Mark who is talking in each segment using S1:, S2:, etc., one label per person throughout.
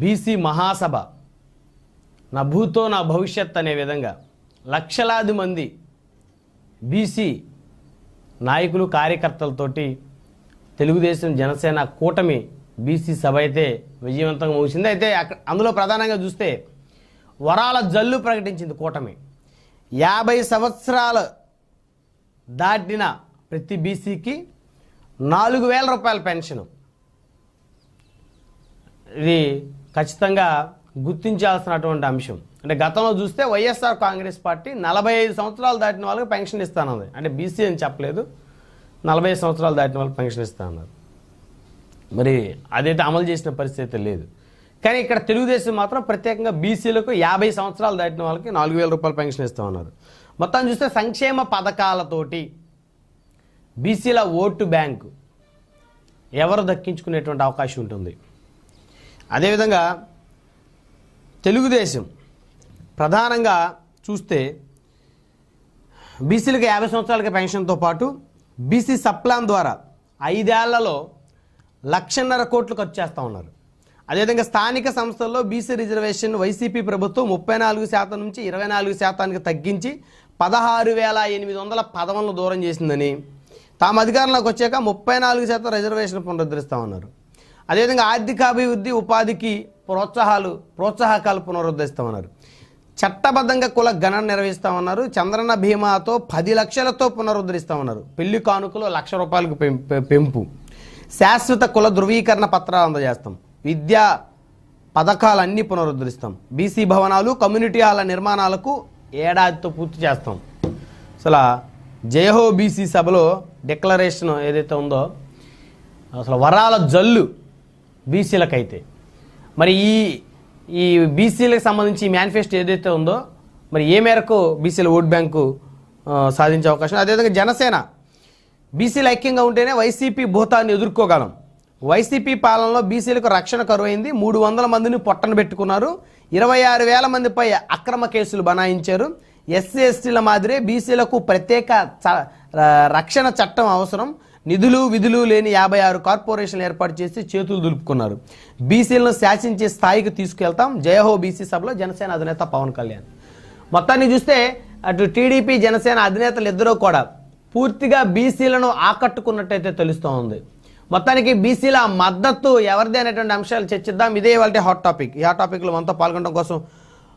S1: BC మహాసభ నా భూతో నా భవిష్యత్ అనే విధంగా లక్షలాది మంది బీసీ నాయకులు కార్యకర్తలతోటి తెలుగుదేశం జనసేన కూటమి బీసీ సభ అయితే విజయవంతంగా ముగిసింది. అయితే అక్కడ అందులో ప్రధానంగా చూస్తే వరాల జల్లు ప్రకటించింది కూటమి. యాభై సంవత్సరాల దాటిన ప్రతి బీసీకి నాలుగు వేల రూపాయల పెన్షను. ఇది ఖచ్చితంగా గుర్తించాల్సినటువంటి అంశం. అంటే గతంలో చూస్తే వైఎస్ఆర్ కాంగ్రెస్ పార్టీ నలభై ఐదు సంవత్సరాలు దాటిన వాళ్ళకి పెన్షన్ ఇస్తానన్నది. అంటే బీసీ అని చెప్పలేదు. నలభై ఐదు సంవత్సరాలు దాటిన వాళ్ళకి పెన్షన్ ఇస్తానన్నారు. మరి అదైతే అమలు చేసిన పరిస్థితి లేదు. కానీ ఇక్కడ తెలుగుదేశం మాత్రం ప్రత్యేకంగా బీసీలకు యాభై సంవత్సరాలు దాటిన వాళ్ళకి నాలుగు వేల రూపాయలు పెన్షన్ ఇస్తామన్నారు. మొత్తం చూస్తే సంక్షేమ పథకాలతోటి బీసీల ఓటు బ్యాంకు ఎవరు దక్కించుకునేటువంటి అవకాశం ఉంటుంది? అదేవిధంగా తెలుగుదేశం ప్రధానంగా చూస్తే బీసీలకు యాభై సంవత్సరాలకి పెన్షన్తో పాటు బీసీ సప్లాన్ ద్వారా ఐదేళ్ళలో లక్షన్నర కోట్లు ఖర్చు చేస్తూ ఉన్నారు. అదేవిధంగా స్థానిక సంస్థల్లో బీసీ రిజర్వేషన్ వైసీపీ ప్రభుత్వం ముప్పై నాలుగు శాతం నుంచి ఇరవై నాలుగు శాతానికి తగ్గించి పదహారు వేల ఎనిమిది వందల పదవులను దూరం చేసిందని తాము అధికారంలోకి వచ్చాక ముప్పై నాలుగు శాతం రిజర్వేషన్ పునరుద్ధరిస్తామన్నారు అదేవిధంగా ఆర్థికాభివృద్ధి ఉపాధికి ప్రోత్సాహాలు ప్రోత్సాహకాలు పునరుద్ధరిస్తామన్నారు. చట్టబద్ధంగా కుల గణన నిర్వహిస్తామన్నారు. చంద్రన్న బీమాతో పది లక్షలతో పునరుద్ధరిస్తామన్నారు. పెళ్ళి కానుకలు లక్ష రూపాయలకు పెంపు. శాశ్వత కుల ధృవీకరణ పత్రాలు అందజేస్తాం. విద్యా పథకాలన్నీ పునరుద్ధరిస్తాం. బీసీ భవనాలు కమ్యూనిటీ హాల నిర్మాణాలకు ఏడాదితో పూర్తి చేస్తాం. అసలు జయహో బీసీ సభలో డిక్లరేషన్ ఏదైతే ఉందో అసలు వరాల జల్లు బీసీలకైతే. మరి ఈ ఈ బీసీలకు సంబంధించి మేనిఫెస్టో ఏదైతే ఉందో మరి ఏ మేరకు బీసీల ఓట్ బ్యాంకు సాధించే అవకాశం? అదేవిధంగా జనసేన బీసీలు ఐక్యంగా ఉంటేనే వైసీపీ భూతాన్ని ఎదుర్కోగలం. వైసీపీ పాలనలో బీసీలకు రక్షణ కరువైంది. మూడు వందల మందిని పొట్టన పెట్టుకున్నారు. ఇరవై ఆరు వేల మందిపై అక్రమ కేసులు బనాయించారు. ఎస్సీ ఎస్టీల మాదిరే బీసీలకు ప్రత్యేక చ- రక్షణ చట్టం అవసరం. నిధులు విధులు లేని యాభై ఆరు కార్పొరేషన్లు ఏర్పాటు చేసి చేతులు దులుపుకున్నారు. బీసీలను శాసించే స్థాయికి తీసుకెళ్తాం. జయహో బీసీ సభలో జనసేన అధినేత పవన్ కళ్యాణ్. మొత్తాన్ని చూస్తే అటు టీడీపీ జనసేన అధినేతలు ఇద్దరూ కూడా పూర్తిగా బీసీలను ఆకట్టుకున్నట్టయితే తెలుస్తూ ఉంది మొత్తానికి బీసీల మద్దతు ఎవరిది అనేటువంటి అంశాలు చర్చిద్దాం. ఇదే వాళ్ళ హాట్ టాపిక్. ఈ హాట్ టాపిక్లో మనతో పాల్గొనడం కోసం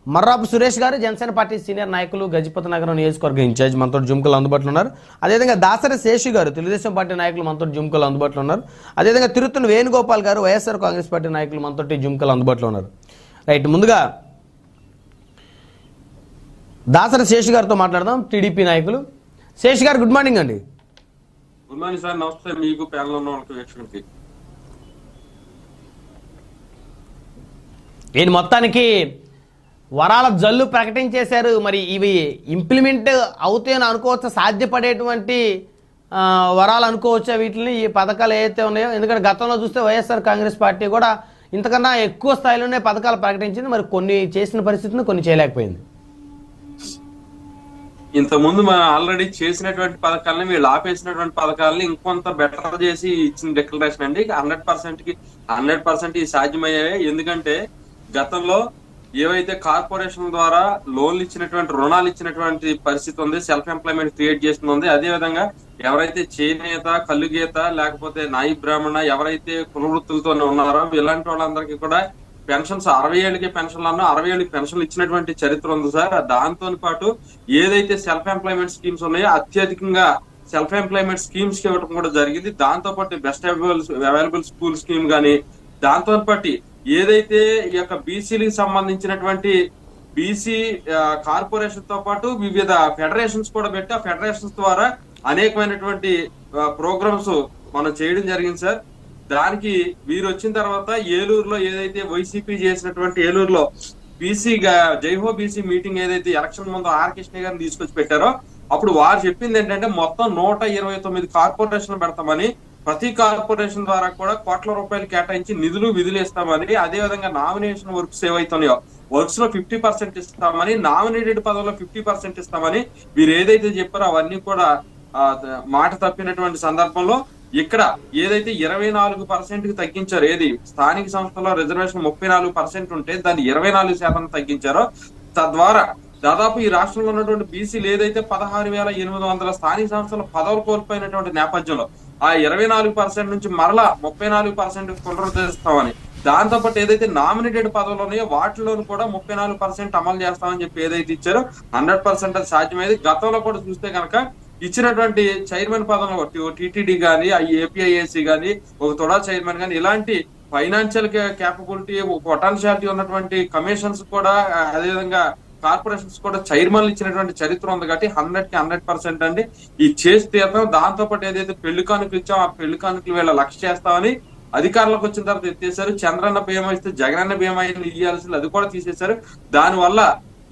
S1: మర్రాపు సురేష్ గారు జనసేన పార్టీ సీనియర్ నాయకులు గజపతి నగరం నియోజకవర్గ ఇన్ఛార్జ్ మనతో జుమ్కలు అందుబాటులో ఉన్నారు. అదేవిధంగా దాసరి శేషు గారు తెలుగుదేశం పార్టీ నాయకులు మనతో జుమ్కలు అందుబాటులో ఉన్నారు. అదేవిధంగా తిరుత్తు వేణుగోపాల్ గారు వైఎస్ఆర్ కాంగ్రెస్ పార్టీ నాయకులు మనతో జుమ్కలు అందుబాటులో ఉన్నారు. రైట్ ముందుగా దాసరి శేషు గారితో మాట్లాడదాం టీడీపీ నాయకులు. శేషు గారు గుడ్ మార్నింగ్ అండి.
S2: గుడ్ మార్నింగ్ సార్ నమస్తే. మీకు ప్యానల్ ఉన్న వాళ్ళకి వీక్షకులకి.
S1: నేను మొత్తానికి వరాల జల్లు ప్రకటించేశారు మరి ఇవి ఇంప్లిమెంట్ అవుతాయని అనుకోవచ్చు? సాధ్యపడేటువంటి వరాలు అనుకోవచ్చు వీటిని? ఈ పథకాలు ఏవైతే ఉన్నాయో? ఎందుకంటే గతంలో చూస్తే వైఎస్ఆర్ కాంగ్రెస్ పార్టీ కూడా ఇంతకన్నా ఎక్కువ స్థాయిలోనే పథకాలు ప్రకటించింది. మరి కొన్ని చేసిన పరిస్థితిని కొన్ని చేయలేకపోయింది.
S2: ఇంతకుముందు మనం ఆల్రెడీ చేసినటువంటి పథకాలని వీళ్ళు ఆపేసినటువంటి పథకాలని ఇంకొంత బెటర్ చేసి ఇచ్చిన డిక్లరేషన్ అండి. హండ్రెడ్ పర్సెంట్కి హండ్రెడ్ పర్సెంట్ ఇది సాధ్యమయ్యాయి ఎందుకంటే గతంలో ఏవైతే కార్పొరేషన్ ద్వారా లోన్లు ఇచ్చినటువంటి రుణాలు ఇచ్చినటువంటి పరిస్థితి ఉంది సెల్ఫ్ ఎంప్లాయ్మెంట్ క్రియేట్ చేస్తుంది అదే విధంగా ఎవరైతే చేనేత కల్లు గీత లేకపోతే నాయి బ్రాహ్మణ ఎవరైతే కులవృత్తులతో ఉన్నారో ఇలాంటి వాళ్ళందరికీ కూడా పెన్షన్స్ అరవై ఏళ్ళకి పెన్షన్లు అన్న అరవై ఏళ్ళకి పెన్షన్లు ఇచ్చినటువంటి చరిత్ర ఉంది సార్. దాంతో పాటు ఏదైతే సెల్ఫ్ ఎంప్లాయ్మెంట్ స్కీమ్స్ ఉన్నాయో అత్యధికంగా సెల్ఫ్ ఎంప్లాయ్మెంట్ స్కీమ్స్కి ఇవ్వడం కూడా జరిగింది. దాంతో పాటు best available available school scheme కానీ దాంతో పాటు ఏదైతే ఈ యొక్క బీసీలకు సంబంధించినటువంటి బీసీ కార్పొరేషన్తో పాటు వివిధ ఫెడరేషన్స్ కూడా పెట్టి ఆ ఫెడరేషన్స్ ద్వారా అనేకమైనటువంటి ప్రోగ్రామ్స్ మనం చేయడం జరిగింది సార్. దానికి వీరు వచ్చిన తర్వాత ఏలూరులో ఏదైతే వైసీపీ చేసినటువంటి ఏలూరులో బీసీ జైహో బీసీ మీటింగ్ ఏదైతే ఎలక్షన్ ముందు ఆర్ కృష్ణ గారిని తీసుకొచ్చి పెట్టారో అప్పుడు వారు చెప్పింది ఏంటంటే మొత్తం నూట ఇరవై తొమ్మిది కార్పొరేషన్ పెడతామని ప్రతి కార్పొరేషన్ ద్వారా కూడా కోట్ల రూపాయలు కేటాయించి నిధులు విధులేస్తామని అదే విధంగా నామినేషన్ వర్క్స్ ఏవైతున్నాయో వర్క్స్లో ఫిఫ్టీ పర్సెంట్ ఇస్తామని నామినేటెడ్ పదవుల్లో ఫిఫ్టీ పర్సెంట్ ఇస్తామని వీరు ఏదైతే చెప్పారో అవన్నీ కూడా మాట తప్పినటువంటి సందర్భంలో ఇక్కడ ఏదైతే ఇరవై నాలుగు పర్సెంట్కి తగ్గించారో ఏది స్థానిక సంస్థలో రిజర్వేషన్ ముప్పై నాలుగు పర్సెంట్ ఉంటే దాన్ని ఇరవై నాలుగు శాతం తగ్గించారో తద్వారా దాదాపు ఈ రాష్ట్రంలో ఉన్నటువంటి బీసీలు ఏదైతే పదహారు వేల ఎనిమిది వందల స్థానిక సంస్థల పదవులు కోల్పోయినటువంటి నేపథ్యంలో ఆ ఇరవై నాలుగు పర్సెంట్ నుంచి మరలా ముప్పై నాలుగు పర్సెంట్ పునరుద్ధరిస్తామని దాంతో పాటు ఏదైతే నామినేటెడ్ పదవులు ఉన్నాయో వాటిలోనూ కూడా ముప్పై నాలుగు పర్సెంట్ అమలు చేస్తామని చెప్పి ఏదైతే ఇచ్చారో హండ్రెడ్ పర్సెంట్ అది సాధ్యమైంది. గతంలో కూడా చూస్తే కనుక ఇచ్చినటువంటి చైర్మన్ పదంలో టిటిడి గానీ ఏపీఐఏసి కానీ ఒక తొడా చైర్మన్ కానీ ఇలాంటి ఫైనాన్షియల్ క్యాపబిలిటీ పొటాన్షియాలిటీ ఉన్నటువంటి కమిషన్స్ కూడా అదే అదేవిధంగా కార్పొరేషన్స్ కూడా చైర్మన్లు ఇచ్చినటువంటి చరిత్ర ఉంది కాబట్టి హండ్రెడ్కి హండ్రెడ్ పర్సెంట్ అండి. ఈ చేసి తీర్థం దాంతో పాటు ఏదైతే పెళ్ళి కానుకలు ఇచ్చామో ఆ పెళ్ళి కానుకలు వీళ్ళ లక్ష్య చేస్తామని అధికారంలోకి వచ్చిన తర్వాత ఎత్తేసారు చంద్రన్న బీమా ఇస్తే జగనన్న బీమా ఇవ్వాల్సింది అది కూడా తీసేశారు. దాని వల్ల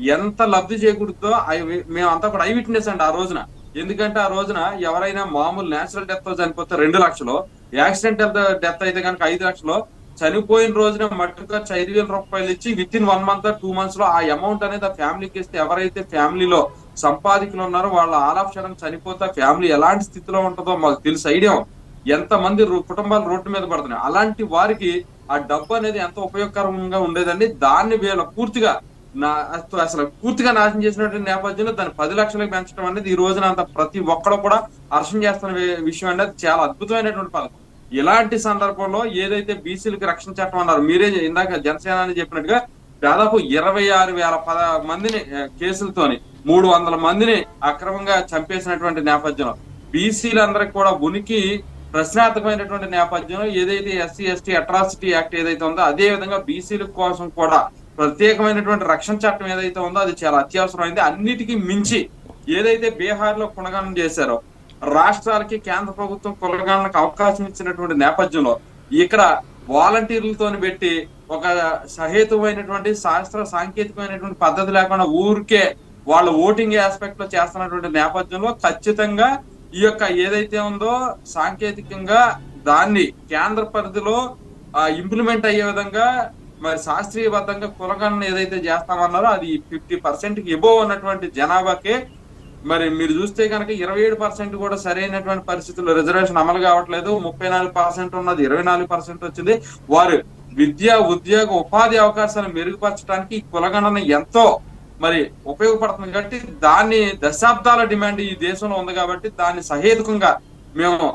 S2: ఎంత లబ్ధి చేకూరుతుందో అవి- మేమంతా కూడా ఐ విట్నెస్ అండి ఆ రోజున. ఎందుకంటే ఆ రోజున ఎవరైనా మామూలు నేచురల్ డెత్తో చనిపోతే రెండు లక్షలు యాక్సిడెంటల్ డెత్ అయితే కనుక ఐదు లక్షలు చనిపోయిన రోజున మట్టు ఐదు వేల రూపాయలు ఇచ్చి within one month two మంత్స్లో ఆ అమౌంట్ అనేది ఆ ఫ్యామిలీకి ఇస్తే ఎవరైతే ఫ్యామిలీలో సంపాదికులు ఉన్నారో వాళ్ళ ఆలాక్షణం చనిపోతే ఫ్యామిలీ ఎలాంటి స్థితిలో ఉంటుందో మాకు తెలిసి ఐడియా ఎంత మంది కుటుంబాలు రోడ్డు మీద పడుతున్నాయి. అలాంటి వారికి ఆ డబ్బు అనేది ఎంత ఉపయోగకరంగా ఉండేదండి? దాన్ని వీళ్ళ పూర్తిగా నా అసలు- పూర్తిగా నాశనం చేసినటువంటి నేపథ్యంలో దాన్ని పది లక్షలకు పెంచడం అనేది ఈ రోజున అంత ప్రతి ఒక్కడు కూడా హర్షం చేస్తున్న విషయం అనేది చాలా అద్భుతమైనటువంటి పథకం. ఇలాంటి సందర్భంలో ఏదైతే బీసీలకు రక్షణ చట్టం అన్నారు మీరే ఇందాక జనసేన అని చెప్పినట్టుగా దాదాపు ఇరవై ఆరు వేల పద మందిని కేసులతోని మూడు వందల మందిని అక్రమంగా చంపేసినటువంటి నేపథ్యంలో బీసీలందరికి కూడా ఉనికి ప్రశ్నార్థకమైనటువంటి నేపథ్యంలో ఏదైతే ఎస్సీ ఎస్టీ అట్రాసిటీ యాక్ట్ ఏదైతే ఉందో అదే విధంగా బీసీల కోసం కూడా ప్రత్యేకమైనటువంటి రక్షణ చట్టం ఏదైతే ఉందో అది చాలా అత్యవసరమైంది. అన్నిటికీ మించి ఏదైతే బీహార్లో కుణగణన చేశారో రాష్ట్రాలకి కేంద్ర ప్రభుత్వం కులగణనకు అవకాశం ఇచ్చినటువంటి నేపథ్యంలో ఇక్కడ వాలంటీర్లతో పెట్టి ఒక సహేతుమైనటువంటి శాస్త్ర సాంకేతికమైనటువంటి పద్ధతి లేకుండా ఊరికే వాళ్ళ ఓటింగ్ ఆస్పెక్ట్లో చేస్తున్నటువంటి నేపథ్యంలో ఖచ్చితంగా ఈ యొక్క ఏదైతే ఉందో సాంకేతికంగా దాన్ని కేంద్ర పరిధిలో ఇంప్లిమెంట్ అయ్యే విధంగా మరి శాస్త్రీయబద్ధంగా కులగణన ఏదైతే చేస్తామన్నారో అది ఫిఫ్టీ పర్సెంట్ ఎబో ఉన్నటువంటి జనాభాకే మరి మీరు చూస్తే కనుక ఇరవై ఏడు పర్సెంట్ కూడా సరైనటువంటి పరిస్థితుల్లో రిజర్వేషన్ అమలు కావట్లేదు. ముప్పై నాలుగు పర్సెంట్ ఉన్నది ఇరవై నాలుగు పర్సెంట్ వచ్చింది. వారు విద్య ఉద్యోగ ఉపాధి అవకాశాలను మెరుగుపరచడానికి ఈ కులగణన ఎంతో మరి ఉపయోగపడుతుంది కాబట్టి దాన్ని దశాబ్దాల డిమాండ్ ఈ దేశంలో ఉంది కాబట్టి దాన్ని సహేతుకంగా మేము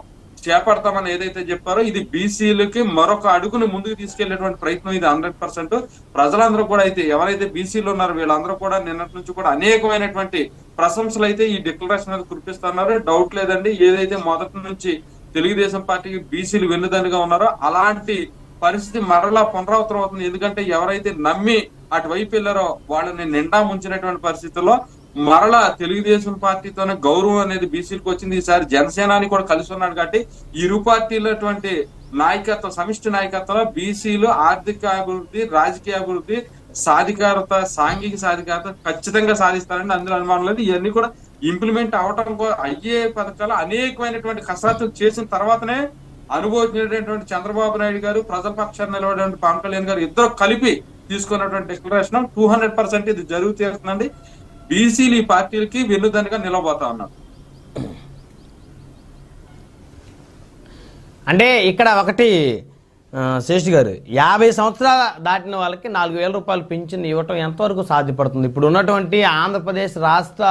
S2: చేపడతామని ఏదైతే చెప్పారో ఇది బీసీలకి మరొక అడుగును ముందుకు తీసుకెళ్ళేటువంటి ప్రయత్నం ఇది హండ్రెడ్ పర్సెంట్. ప్రజలందరూ కూడా అయితే ఎవరైతే బీసీలు ఉన్నారో వీళ్ళందరూ కూడా నిన్నటి నుంచి కూడా అనేకమైనటువంటి ప్రశంసలు అయితే ఈ డిక్లరేషన్ మీద కురిపిస్తున్నారు. డౌట్ లేదండి. ఏదైతే మొదటి నుంచి తెలుగుదేశం పార్టీకి బీసీలు వెన్నుదన్నుగా ఉన్నారో అలాంటి పరిస్థితి మరలా పునరావృతం అవుతుంది ఎందుకంటే ఎవరైతే నమ్మి అటువైపు వెళ్ళారో వాళ్ళని నిండా ముంచినటువంటి పరిస్థితుల్లో మరలా తెలుగుదేశం పార్టీతోనే గౌరవం అనేది బీసీలకు వచ్చింది. ఈసారి జనసేనాని కూడా కలిసి ఉన్నాడు కాబట్టి ఇరు పార్టీలటువంటి నాయకత్వం సమిష్టి నాయకత్వంలో బీసీలు ఆర్థిక అభివృద్ధి రాజకీయ అభివృద్ధి సాధికారత సాంఘిక సాధికారత ఖచ్చితంగా సాధిస్తారని అందులో అనుమానం లేదు. ఇవన్నీ కూడా ఇంప్లిమెంట్ అవటం అయ్యే పథకాలు అనేకమైనటువంటి కసరత్తు చేసిన తర్వాతనే అనుభవించినటువంటి చంద్రబాబు నాయుడు గారు ప్రజల పక్షాన్ని నిలబడినటువంటి పవన్ కళ్యాణ్ గారు ఇద్దరు కలిపి తీసుకున్నటువంటి డిక్లరేషన్ టూ హండ్రెడ్ పర్సెంట్ ఇది జరుగుతుందండి బీసీలు ఈ పార్టీలకి వెన్నుదన్నుగా నిలబోతా ఉన్నారు.
S1: అంటే ఇక్కడ ఒకటి శేష్ గారు యాభై సంవత్సరాల దాటిన వాళ్ళకి నాలుగు వేల రూపాయలు పింఛన్ ఇవ్వటం ఎంతవరకు సాధ్యపడుతుంది? ఇప్పుడు ఉన్నటువంటి ఆంధ్రప్రదేశ్ రాష్ట్ర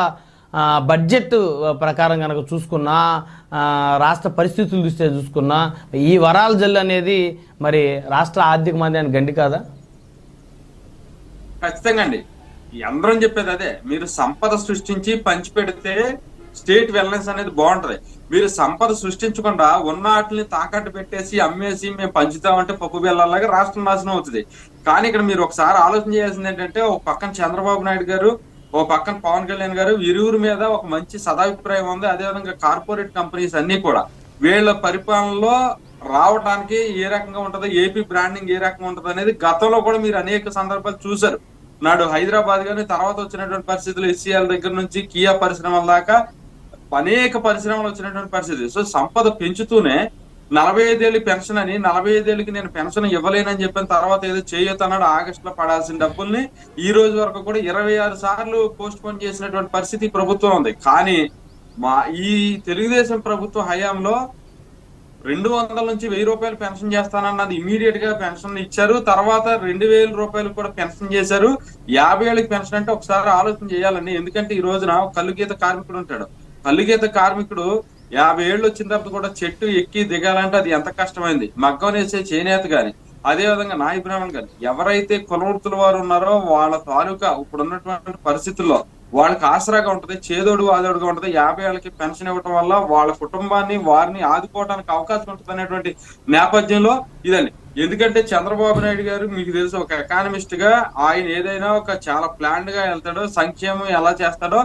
S1: బడ్జెట్ ప్రకారం కనుక చూసుకున్నా రాష్ట్ర పరిస్థితులు దృష్ట్యా చూసుకున్నా ఈ వరాల జల్లు అనేది మరి రాష్ట్ర ఆర్థిక మందిరానికి గండి కాదా?
S2: ఖచ్చితంగా అండి. అందరం చెప్పేది అదే. మీరు సంపద సృష్టించి పంచిపెడితే స్టేట్ వెల్నెస్ అనేది బాగుంటది. మీరు సంపద సృష్టించకుండా ఉన్న వాటిని తాకట్టు పెట్టేసి అమ్మేసి మేము పంచుతామంటే పప్పు బెల్లలాగా రాష్ట్రం నాశనం అవుతుంది. కానీ ఇక్కడ మీరు ఒకసారి ఆలోచన చేయాల్సింది ఏంటంటే ఒక పక్కన చంద్రబాబు నాయుడు గారు ఓ పక్కన పవన్ కళ్యాణ్ గారు ఇరువురి మీద ఒక మంచి సదాభిప్రాయం ఉంది. అదేవిధంగా కార్పొరేట్ కంపెనీస్ అన్ని కూడా వీళ్ళ పరిపాలనలో రావడానికి ఏ రకంగా ఉంటుందో ఏపీ బ్రాండింగ్ ఏ రకంగా ఉంటది అనేది గతంలో కూడా మీరు అనేక సందర్భాలు చూశారు. నాడు హైదరాబాద్ గాని తర్వాత వచ్చినటువంటి పరిస్థితులు ఎస్సీఎల్ దగ్గర నుంచి కియా పరిశ్రమల దాకా అనేక పరిశ్రమలు వచ్చినటువంటి పరిస్థితి. సో సంపద పెంచుతూనే నలభై ఐదేళ్ళు పెన్షన్ అని నలభై ఐదేళ్ళకి నేను పెన్షన్ ఇవ్వలేనని చెప్పిన తర్వాత ఏదో చేయొద్దు అన్నాడు ఆగస్ట్లో పడాల్సిన డబ్బుల్ని ఈ రోజు వరకు కూడా ఇరవై ఆరు సార్లు పోస్ట్ పోన్ చేసినటువంటి పరిస్థితి ప్రభుత్వం ఉంది. కానీ మా ఈ తెలుగుదేశం ప్రభుత్వ హయాంలో రెండు వందల నుంచి వెయ్యి రూపాయలు పెన్షన్ చేస్తానన్నది ఇమీడియట్గా పెన్షన్ ఇచ్చారు. తర్వాత రెండు వేల రూపాయలు కూడా పెన్షన్ చేశారు. యాభై ఏళ్ళకి పెన్షన్ అంటే ఒకసారి ఆలోచన చేయాలండి. ఎందుకంటే ఈ రోజున ఒక కళ్ళు గీత కార్మికుడు ఉంటాడు. కళ్ళు గీత కార్మికుడు యాభై ఏళ్ళు వచ్చిన తర్వాత కూడా చెట్టు ఎక్కి దిగాలంటే అది ఎంత కష్టమైంది? మగ్గం వేసే చేనేత గాని అదే విధంగా నాయ బ్రాహ్మణ్ గాని ఎవరైతే కులవృత్తుల వారు ఉన్నారో వాళ్ళ తాలూకా ఇప్పుడు ఉన్నటువంటి పరిస్థితుల్లో వాళ్ళకి ఆసరాగా ఉంటది చేదోడు ఆదోడుగా ఉంటుంది యాభై ఏళ్ళకి పెన్షన్ ఇవ్వటం వల్ల వాళ్ళ కుటుంబాన్ని వారిని ఆదుకోవడానికి అవకాశం ఉంటుంది అనేటువంటి నేపథ్యంలో ఇదండి. ఎందుకంటే చంద్రబాబు నాయుడు గారు మీకు తెలుసు ఒక ఎకానమిస్ట్గా ఆయన ఏదైనా ఒక చాలా ప్లాన్డ్గా వెళ్తాడో సంక్షేమం ఎలా చేస్తాడో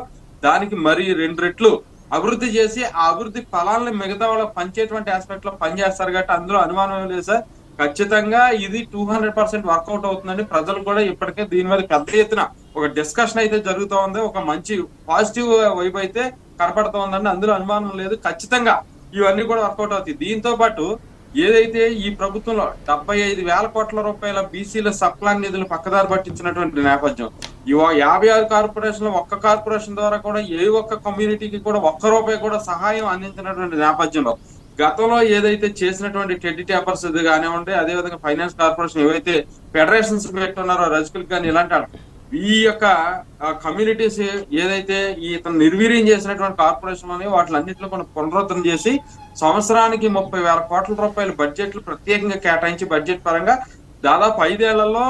S2: దానికి మరి రెండు రెట్లు అభివృద్ధి చేసి ఆ అభివృద్ధి ఫలాలను మిగతా వాళ్ళకి పంచేటువంటి ఆస్పెక్ట్లో పనిచేస్తారు కాబట్టి అందులో అనుమానం లేదు సార్. ఖచ్చితంగా ఇది టూ హండ్రెడ్ పర్సెంట్ వర్కౌట్ అవుతుందండి. ప్రజలు కూడా ఇప్పటికే దీని మీద పెద్ద ఎత్తున ఒక డిస్కషన్ అయితే జరుగుతూ ఉంది. ఒక మంచి పాజిటివ్ వైపు అయితే కనపడుతూ ఉందండి. అందులో అనుమానం లేదు. ఖచ్చితంగా ఇవన్నీ కూడా వర్కౌట్ అవుతాయి. దీంతో పాటు ఏదైతే ఈ ప్రభుత్వంలో డెబ్బై ఐదు వేల కోట్ల రూపాయల బీసీల సప్లాన్ నిధులు పక్కదారి పట్టించినటువంటి నేపథ్యం ఇవో యాభై ఆరు కార్పొరేషన్లు ఒక్క కార్పొరేషన్ ద్వారా కూడా ఏ ఒక్క కమ్యూనిటీకి కూడా ఒక్క రూపాయి కూడా సహాయం అందించినటువంటి నేపథ్యంలో గతంలో ఏదైతే చేసినటువంటి టెడ్డి ట్యాపర్స్ ఇది కానివ్వండి అదే విధంగా ఫైనాన్స్ కార్పొరేషన్ ఏవైతే ఫెడరేషన్స్ పెట్టున్నారో రజకులకు కానీ ఇలాంటి ఈ యొక్క కమ్యూనిటీస్ ఏదైతే ఈ ఇతను నిర్వీర్యం చేసినటువంటి కార్పొరేషన్ అని వాటిలన్నింటిలో మనం పునరుద్ధరణ చేసి సంవత్సరానికి ముప్పై వేల కోట్ల రూపాయల బడ్జెట్లు ప్రత్యేకంగా కేటాయించి బడ్జెట్ పరంగా దాదాపు ఐదేళ్ళలో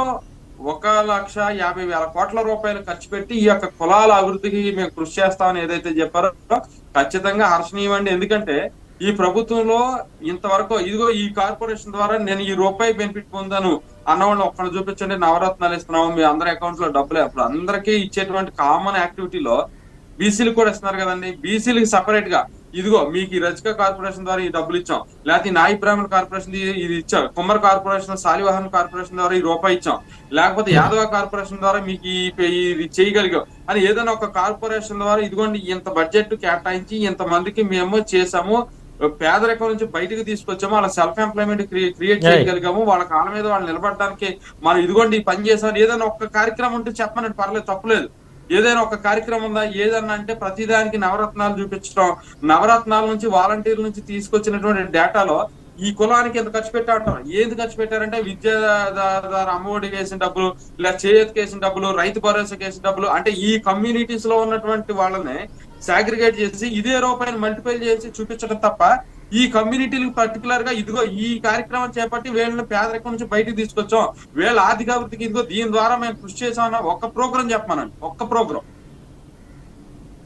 S2: ఒక లక్ష యాభై వేల కోట్ల రూపాయలు ఖర్చు పెట్టి ఈ యొక్క కులాల అభివృద్ధికి మేము కృషి చేస్తామని ఏదైతే చెప్పారో ఖచ్చితంగా హర్షణీయమండి. ఎందుకంటే ఈ ప్రభుత్వంలో ఇంతవరకు ఇదిగో ఈ కార్పొరేషన్ ద్వారా నేను ఈ రూపాయి బెనిఫిట్ పొందాను అన్నవాళ్ళు ఒక్కడ చూపించండి నవరత్నాలు ఇస్తున్నాము మీ అందరి అకౌంట్లో డబ్బులు. అప్పుడు అందరికీ ఇచ్చేటువంటి కామన్ యాక్టివిటీలో బీసీలు కూడా ఇస్తున్నారు కదండి. బీసీలకి సపరేట్గా ఇదిగో మీకు ఈ రజక కార్పొరేషన్ ద్వారా ఈ డబ్బులు ఇచ్చాం. లేకపోతే ఈ నాయి బ్రాహ్మణ కార్పొరేషన్ ఇది- ఇచ్చాం. కుమ్మర్ కార్పొరేషన్ శాలివాహన్ కార్పొరేషన్ ద్వారా ఈ రూపాయి ఇచ్చాం. లేకపోతే యాదవ కార్పొరేషన్ ద్వారా మీకు ఇది చేయగలిగాం. అని ఏదైనా ఒక కార్పొరేషన్ ద్వారా ఇదిగోండి ఇంత బడ్జెట్ కేటాయించి ఇంత మందికి మేము చేసాము పేదరికం నుంచి బయటకు తీసుకొచ్చాము వాళ్ళ సెల్ఫ్ ఎంప్లాయ్మెంట్ క్రియేట్ చేయగలిగాము. వాళ్ళ కాళ్ళ మీద వాళ్ళు నిలబడడానికి మనం ఇదిగోండి ఈ పని చేసాం ఏదైనా ఒక్క కార్యక్రమం ఉంటే చెప్పమని పర్లేదు తప్పులేదు ఏదైనా ఒక కార్యక్రమం ఉందా ఏదన్నా అంటే ప్రతిదానికి నవరత్నాలు చూపించడం నవరత్నాల నుంచి వాలంటీర్ల నుంచి తీసుకొచ్చినటువంటి డేటాలో ఈ కులానికి ఎంత ఖర్చు పెట్టారు ఏది ఖర్చు పెట్టారంటే విద్యా ద్వారా అమ్మఒడి వేసిన డబ్బులు ఇలా చేయూతకి వేసిన డబ్బులు రైతు భరోసాకి వేసిన డబ్బులు అంటే ఈ కమ్యూనిటీస్లో ఉన్నటువంటి వాళ్ళని సాగ్రిగేట్ చేసి ఇదే రూపాయలు మల్టిప్లై చేసి చూపించడం తప్ప ఈ కమ్యూనిటీలకు పర్టికులర్గా ఇదిగో ఈ కార్యక్రమం చేపట్టి వీళ్ళని పేదరికం నుంచి బయటకు తీసుకొచ్చాం. వీళ్ళ ఆర్థికాభివృద్ధికి ఇదిగో దీని ద్వారా మేము కృషి చేసామన్న ఒక్క ప్రోగ్రాం చెప్పమనండి. ఒక్క ప్రోగ్రాం